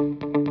시간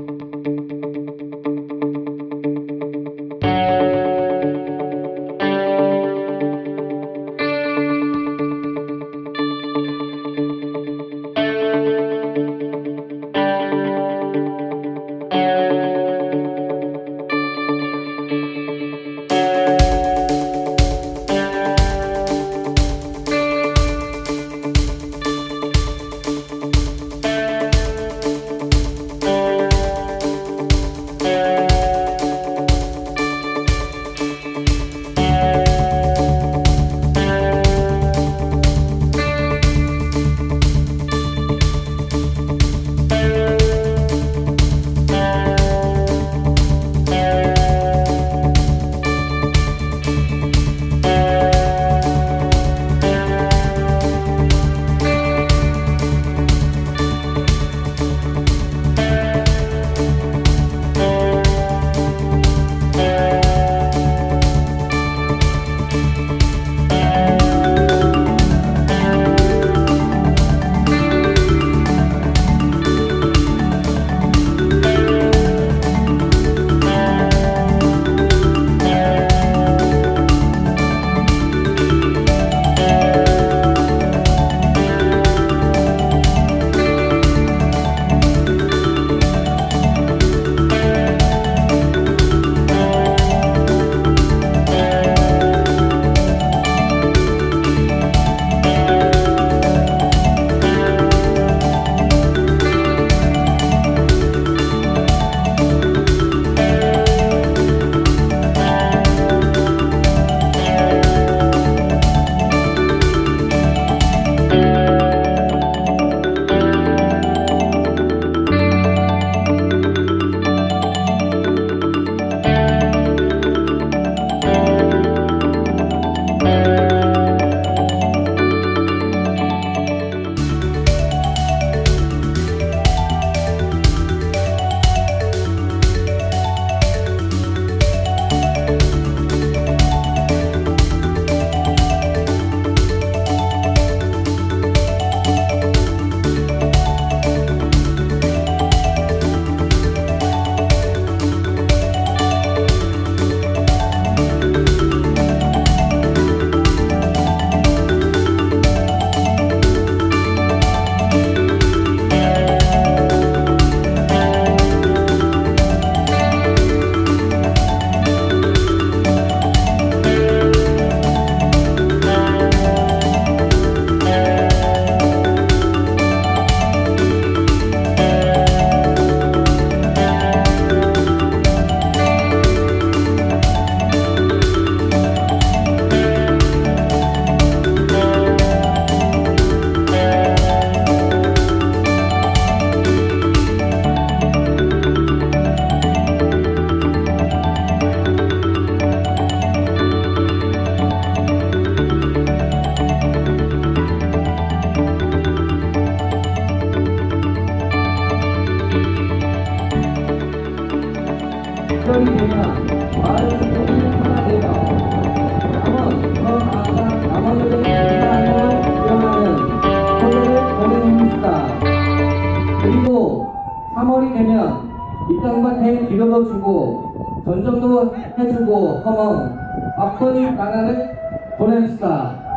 전정도 해주고 허멍 박건희 나라를 보냅시다.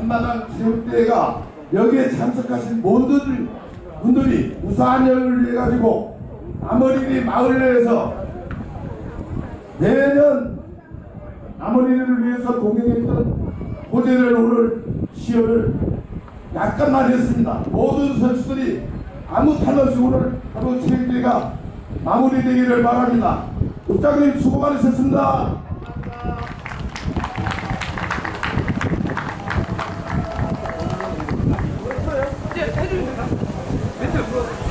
한마당 체육대회가 여기에 참석하신 모든 분들이 우산을 위해 가지고 남어린이 마을 내에서 매년 남어린이를 위해서 공연했던 호재를 오늘 시연을 약간만 했습니다. 모든 선수들이 아무 탈 없이 오늘 하루 체육대회가 마무리되기를 바랍니다. 국장님 수고 많으셨습니다. 이제 해주면 된다. 멘트 3번.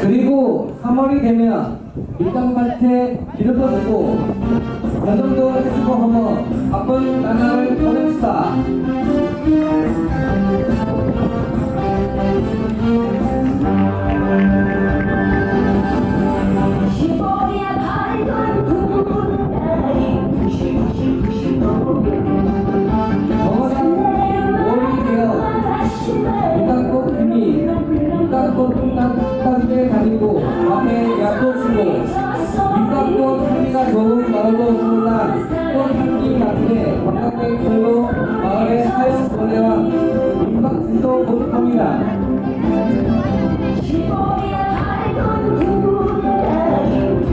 그리고 3월이 되면 일당밭에 기름도 주고 전정도 해주고 하면 바쁜 나날을 보냅시다. 시보 다니고 앞에 약도 쓰고 일당꽃 향기가 좋은 마을로 소문난 꽃향기 마을의 날이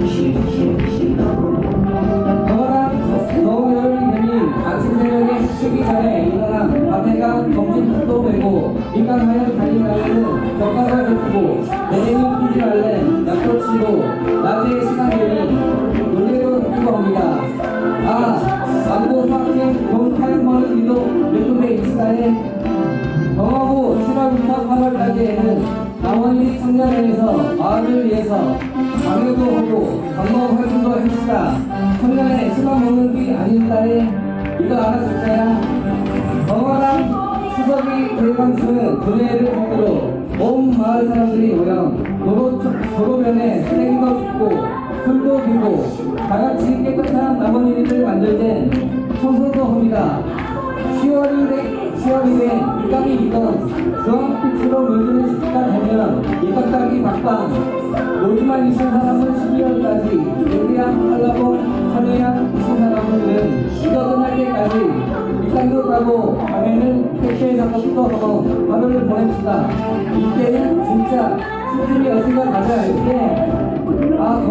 싱싱싱 더워라 더운 여름이 되니 아침 새벽에 식기 전에 일어나 밭에가 점심도 되고 민간하여 다닌 날에는 젓가락 해주고 내내는 피지 말래. 약도 치고 낮에 시간 되니 놀래로 뛰고 합니다. 아 수학생 돈 타임머는 이도 유튜브에 익사해 영하고 7월부터 8월까지에는 남원이 청년회에서 마을을 위해서 강요도 하고 강모 활동도 했시다. 청년회 술만 먹는 게 아닌 딸에 이거 알아줄까야? 영화랑 수석이 대강수는 교회를 붙들어 온 마을 사람들이 모여 도로, 도로변에 쓰레기도 줍고 술도 들고 다같이 깨끗한 남원이를 만들 때 청소도 합니다. 10월이 10월이 된 입각이 이건 주황빛으로 물드는 시기가 되면 입각 따기 박방 노지만 있는 사람은 보냅시다. 이때는 진짜 어디가 가자 이때 아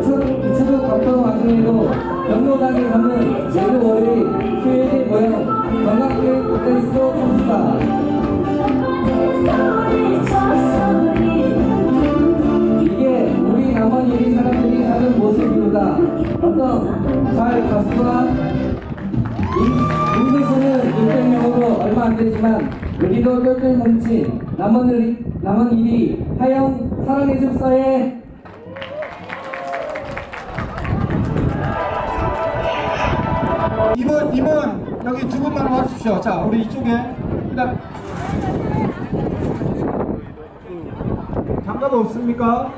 이천 이천도 각종 와중에도 경로당에 가면 매주 월요일 수요일에 모여 관광객 댄스 춤추다. 이게 우리 남원 예리 사람들이 하는 모습이다. 어떤 잘 가수가 인도에서 안 되지만 우리도 똘똘 뭉친 남원 일이 남원 일이 하영 사랑의 습사에 이번 이번 여기 두 분만 와주십시오. 자, 우리 이쪽에 일단 장갑 없습니까?